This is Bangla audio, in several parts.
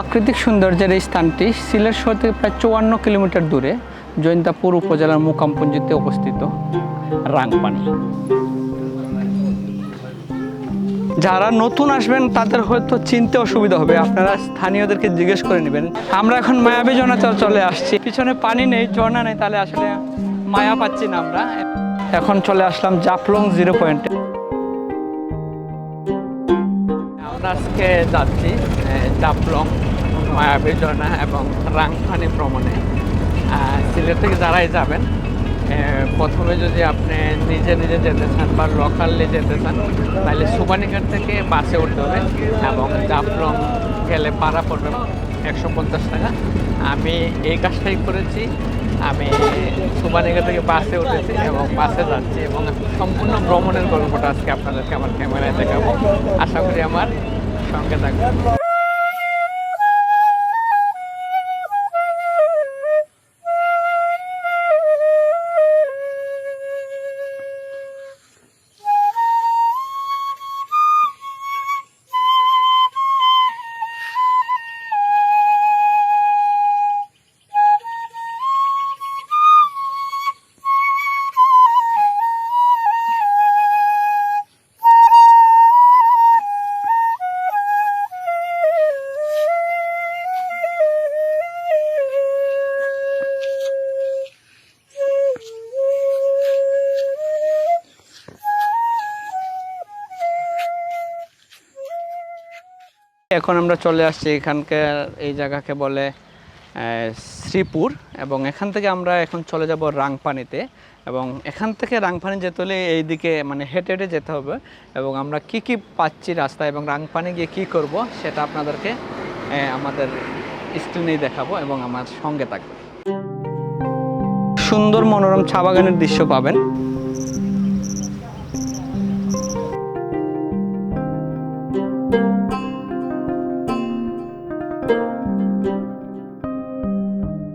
প্রাকৃতিক সৌন্দর্যের এই স্থানটি সিলেট শহর থেকে প্রায় চুয়ান্ন কিলোমিটার দূরে, জৈন্তাপুর উপজেলার মুকামপুঞ্জিতে অবস্থিত রাংপানি। যারা নতুন আসবেন, তাদের হয়তো চিনতে অসুবিধা হবে। আপনারা স্থানীয়দেরকে জিজ্ঞেস করে নেবেন। আমরা এখন মায়াবী জনাতে চলে আসছি। পিছনে পানি নেই, ঝর্ণা নেই, তাহলে আসলে মায়া পাচ্ছি না আমরা। এখন চলে আসলাম জাফলং জিরো পয়েন্টে। আমরা আজকে যাচ্ছি জাফলং। মায়াবী ঝর্ণা এবং রাংফানি ভ্রমণে। সিলেট থেকে যারাই যাবেন প্রথমে যদি আপনি নিজে নিজে যেতে চান বা লোকালে যেতে চান, তাহলে সুবানীঘাট থেকে বাসে উঠতে হবে এবং জাফলং গেলে পাড়া পড়বে একশো পঞ্চাশ টাকা। আমি এই কাজটাই করেছি। আমি সুবানীঘাট থেকে বাসে উঠেছি এবং বাসে যাচ্ছি এবং সম্পূর্ণ ভ্রমণের গল্পটা আজকে আপনাদেরকে আমার ক্যামেরায় দেখাবো। আশা করি আমার সঙ্গে থাকবেন। এখন আমরা চলে আসছি এখানকার এই জায়গাকে বলে শ্রীপুর এবং এখান থেকে আমরা এখন চলে যাব রাংপানিতে এবং এখান থেকে রাংপানি যেতে হলে এইদিকে মানে হেঁটে হেঁটে যেতে হবে এবং আমরা কি কি পাচ্ছি রাস্তা এবং রাংপানি গিয়ে কি করব সেটা আপনাদেরকে আমাদের স্ক্রিনেই দেখাবো এবং আমার সঙ্গে থাকবে। সুন্দর মনোরম চা বাগানের দৃশ্য পাবেন।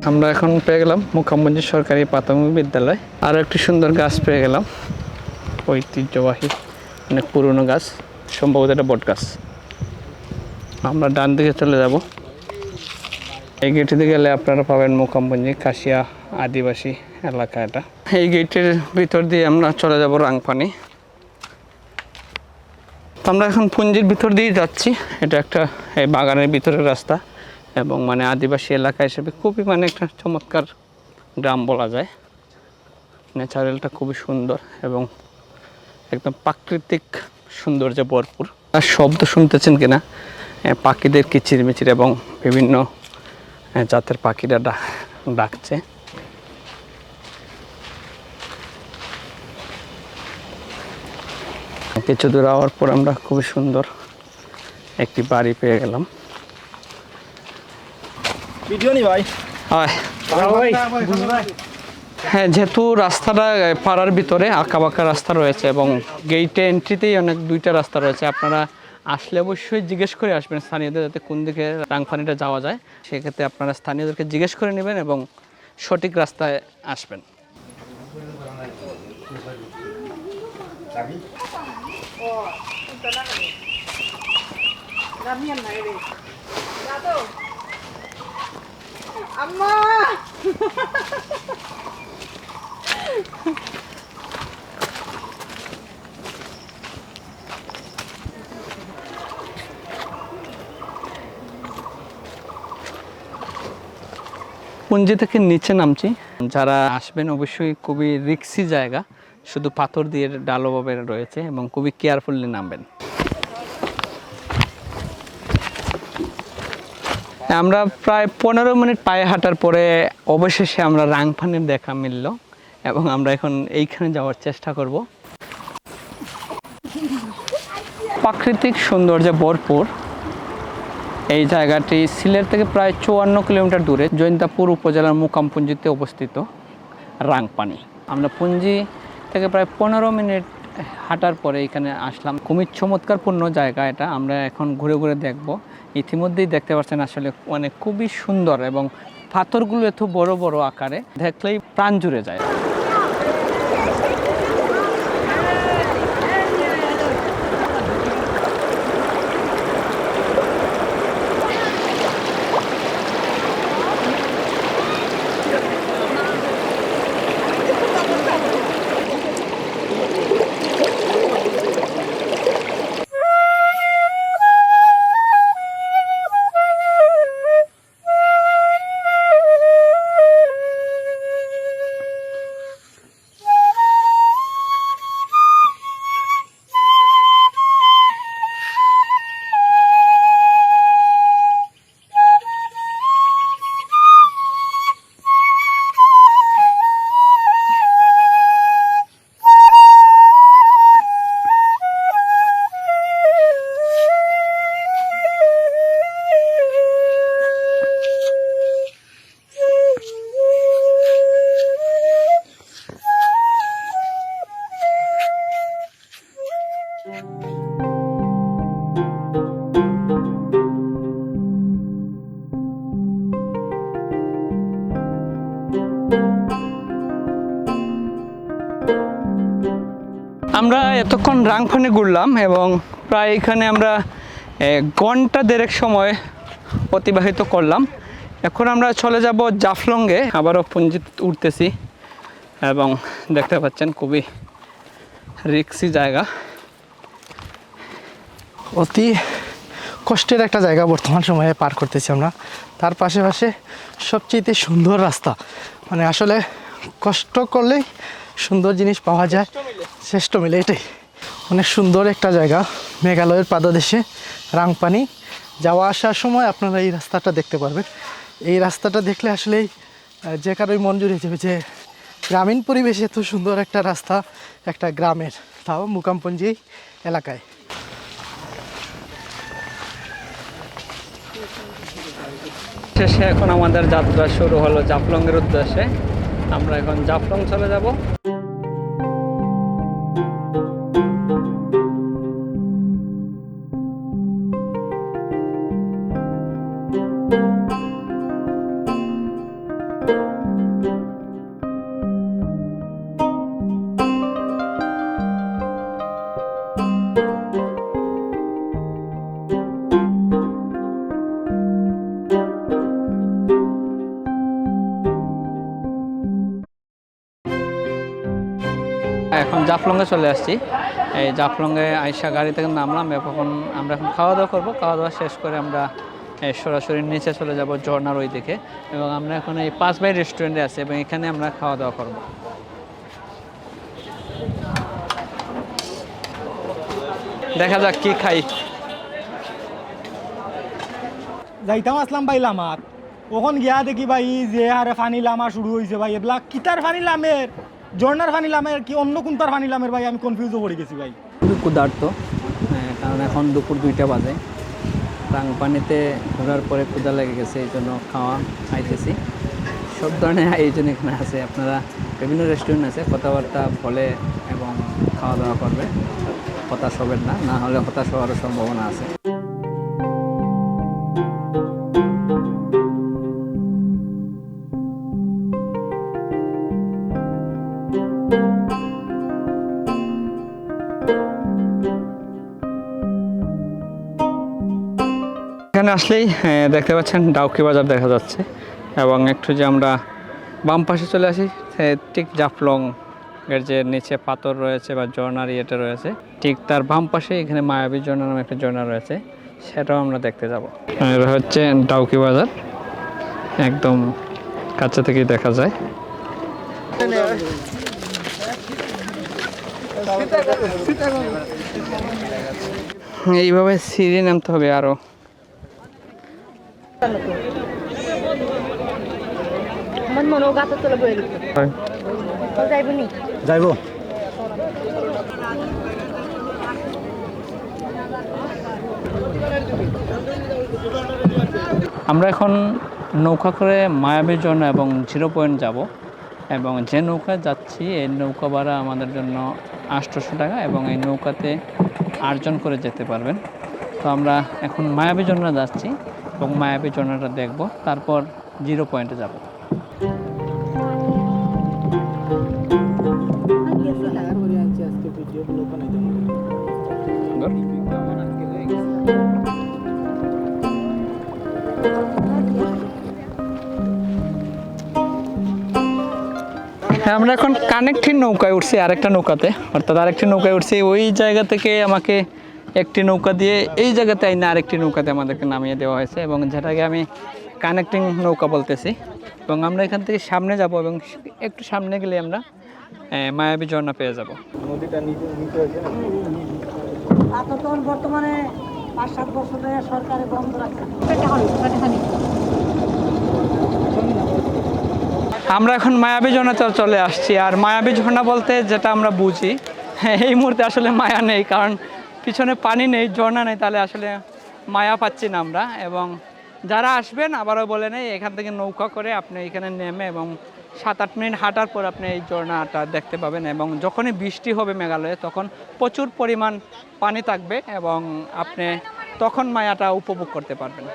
আমরা এখন পেয়ে গেলাম মুখামঞ্জি সরকারি প্রাথমিক বিদ্যালয়। আরও একটি সুন্দর গাছ পেয়ে গেলাম। ঐতিহ্যবাহী অনেক পুরনো গাছ, সম্ভবত এটা বট গাছ। আমরা ডান দিকে চলে যাব। এই গেটে গেলে আপনারা পাবেন মুখামঞ্জি কাশিয়া আদিবাসী এলাকা এটা। এই গেটের ভিতর দিয়ে আমরা চলে যাব রাংপানি। আমরা এখন পুঞ্জির ভিতর দিয়ে যাচ্ছি। এটা একটা, এই বাগানের ভিতরের রাস্তা। এবং মানে আদিবাসী এলাকা হিসেবে খুবই মানে একটা চমৎকার গ্রাম বলা যায়। ন্যাচারালটা খুবই সুন্দর এবং একদম প্রাকৃতিক সৌন্দর্যে ভরপুর। আর শব্দ শুনতেছেন কিনা? পাখিদের কিচিরমিচির এবং বিভিন্ন জাতের পাখিরা ডাকছে। কিছু দূর আওয়ার পর আমরা খুবই সুন্দর একটি বাড়ি পেয়ে গেলাম। ভিডিও নি ভাই হ্যাঁ যেহেতু রাস্তাটা পাড়ার ভিতরে আঁকা বাঁকা রাস্তা রয়েছে এবং গেইটে এন্ট্রিতেই অনেক দুইটা রাস্তা রয়েছে আপনারা আসলে অবশ্যই জিজ্ঞেস করে আসবেন স্থানীয়দের যাতে কোন দিকে রাংফানিটা যাওয়া যায় সেক্ষেত্রে আপনারা স্থানীয়দেরকে জিজ্ঞেস করে নেবেন এবং সঠিক রাস্তায় আসবেন পুঞ্জি থেকে নিচে নামছি। যারা আসবেন অবশ্যই খুবই রিক্সি জায়গা, শুধু পাথর দিয়ে ডালোভাবে রয়েছে এবং খুবই কেয়ারফুলি নামবেন। আমরা প্রায় পনেরো মিনিট পায়ে হাঁটার পরে অবশেষে আমরা রাংফানের দেখা মিলল এবং আমরা এখন এইখানে যাওয়ার চেষ্টা করব। প্রাকৃতিক সৌন্দর্যে ভরপুর। এই জায়গাটি সিলেট থেকে প্রায় চুয়ান্ন কিলোমিটার দূরে জৈন্তাপুর উপজেলার মুকামপুঞ্জিতে অবস্থিত রাংপানি। আমরা পুঞ্জি থেকে প্রায় পনেরো মিনিট হাঁটার পরে এখানে আসলাম। খুবই চমৎকারপূর্ণ জায়গা এটা। আমরা এখন ঘুরে ঘুরে দেখব। ইতিমধ্যেই দেখতে পাচ্ছেন আসলে মানে খুবই সুন্দর এবং পাথরগুলো এত বড় বড় আকারে দেখলেই প্রাণ জুড়ে যায়। আমরা এতক্ষণ রাংফানে ঘুরলাম এবং প্রায় এখানে আমরা ঘণ্টা দেড়েক সময় অতিবাহিত করলাম। এখন আমরা চলে যাব জাফলংয়ে। আবারও পুঞ্জিত উঠতেছি এবং দেখতে পাচ্ছেন খুবই রিক্সি জায়গা। অতি কষ্টের একটা জায়গা বর্তমান সময়ে পার করতেছি আমরা। তার পাশে পাশে সবচেয়ে সুন্দর রাস্তা। মানে আসলে কষ্ট করলেই সুন্দর জিনিস পাওয়া যায়। শ্রেষ্ঠ মিলে এটাই। অনেক সুন্দর একটা জায়গা, মেঘালয়ের পাদদেশে, রাংপানি। যাওয়া আসার সময় আপনারা এই রাস্তাটা দেখতে পারবেন। এই রাস্তাটা দেখলে আসলেই যে কারোই মন জুড়ে যাবে যে গ্রামীণ পরিবেশে এত সুন্দর একটা রাস্তা, একটা গ্রামের, তাও মুকামপঞ্জি এলাকায়। শেষে এখন আমাদের যাত্রা শুরু হলো জাফলংয়ের উদ্দেশ্যে। আমরা এখন জাফলং চলে যাব। এখন জাফলংয়ে চলে আসছি। এই জাফলংয়ে আইসা গাড়ি থেকে নামলাম, এখন আমরা এখন খাওয়া দাওয়া করব। খাওয়া দাওয়া শেষ করে আমরা সরাসরি নিচে চলে যাব ঝর্নার ওই দিকে এবং আমরা এখন এই পাঁচ বাই রেস্টুরেন্টে আছি এবং এখানে আমরা খাওয়া দাওয়া করব। দেখা যাক কি খাই। যাইতাম আসলাম ভাই লামাত। ওখন গিয়া দেখি ভাই যে হারে ফানি লামা শুরু হয়েছে ভাই এগুলা কিতার ফানি লামের? ঝর্নার ফানি লামের কি অন্য কোনটার ফানি লামের ভাই? আমি কনফিউজও পড়ে গেছি ভাই। খুবই ক্ষুধার্ত। হ্যাঁ, কারণ এখন দুপুর দুইটা বাজে। পানিতে ঘোরার পরে ক্ষুধা লেগে গেছে এই জন্য খাওয়া খাইতেছি। সব ধরনের আয়োজন এখানে আছে। আপনারা বিভিন্ন রেস্টুরেন্ট আছে কথাবার্তা বলে এবং খাওয়া দাওয়া করবে। হতাশ হবেন না না হলে হতাশ হওয়ারও সম্ভাবনা আছে। এখানে আসলেই দেখতে পাচ্ছেন ডাউকি বাজার দেখা যাচ্ছে এবং একটু যে আমরা বাম পাশে চলে আসি ঠিক জাফলং এর যে নিচে পাথর রয়েছে বা ঝর্ণার ইয়েটা রয়েছে, ঠিক তার বাম পাশে এখানে মায়াবী ঝর্ণা নামে একটা ঝর্ণা রয়েছে, সেটাও আমরা দেখতে যাব। এটা হচ্ছে ডাউকি বাজার, একদম কাছে থেকেই দেখা যায়। এইভাবে সিঁড়ি নামতে হবে আমার যাইব এখন নৌকা করে মায়াবী ঝর্ণা এবং জিরো পয়েন্ট যাব। এবং যে নৌকায় যাচ্ছি এই নৌকা ভাড়া আমাদের জন্য আটশোশো টাকা এবং এই নৌকাতে আটজন করে যেতে পারবেন। তো আমরা এখন মায়াবী ঝর্ণা যাচ্ছি। এবং মায়াবী ঝর্ণাটা দেখব, তারপর জিরো পয়েন্টে যাব। হ্যাঁ আমরা এখন কানেক্টিং নৌকায় উঠছি আরেকটা নৌকাতে। অর্থাৎ আরেকটি নৌকায় উঠছি। ওই জায়গা থেকে আমাকে একটি নৌকা দিয়ে এই জায়গাতে আইনা আরেকটি নৌকাতে আমাদেরকে নামিয়ে দেওয়া হয়েছে এবং যেটাকে আমি কানেক্টিং নৌকা বলতেছি। এবং আমরা এখান থেকে সামনে যাব এবং একটু সামনে গেলে আমরা মায়াবী ঝর্ণা পেয়ে যাব। বর্তমানে পাঁচ সাত বছর ধরে সরকারে বন্ধ রাখছে। আমরা এখন মায়াবী ঝর্ণা চলে আসছি। আর মায়াবী ঝর্ণা বলতে যেটা আমরা বুঝি হ্যাঁ, এই মুহূর্তে আসলে মায়া নেই কারণ পিছনে পানি নেই, ঝর্ণা নেই, তাহলে আসলে মায়া পাচ্ছি না আমরা। এবং যারা আসবেন, আবারও বলে নেই, এখান থেকে নৌকা করে আপনি এখানে নেমে এবং সাত আট মিনিট হাঁটার পর আপনি এই ঝর্ণাটা দেখতে পাবেন এবং যখনই বৃষ্টি হবে মেঘালয়ে, তখন প্রচুর পরিমাণ পানি থাকবে এবং আপনি তখন মায়াটা উপভোগ করতে পারবেন।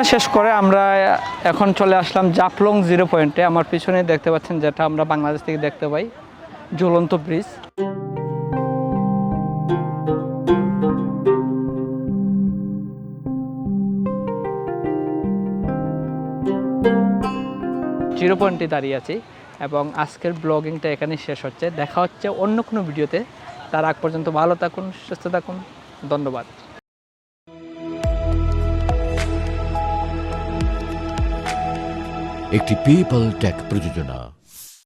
পরিকল্পনা শেষ করে আমরা এখন চলে আসলাম জাফলং জিরো পয়েন্টে। আমার পিছনে দেখতে পাচ্ছেন যেটা আমরা বাংলাদেশ থেকে দেখতে পাই ঝুলন্ত ব্রিজ। জিরো পয়েন্টে দাঁড়িয়ে আছি এবং আজকের ব্লগিংটা এখানে শেষ হচ্ছে। দেখা হচ্ছে অন্য কোনো ভিডিওতে। তার আগ পর্যন্ত ভালো থাকুন, সুস্থ থাকুন। ধন্যবাদ। একটি পিপল টেক প্রযোজনা।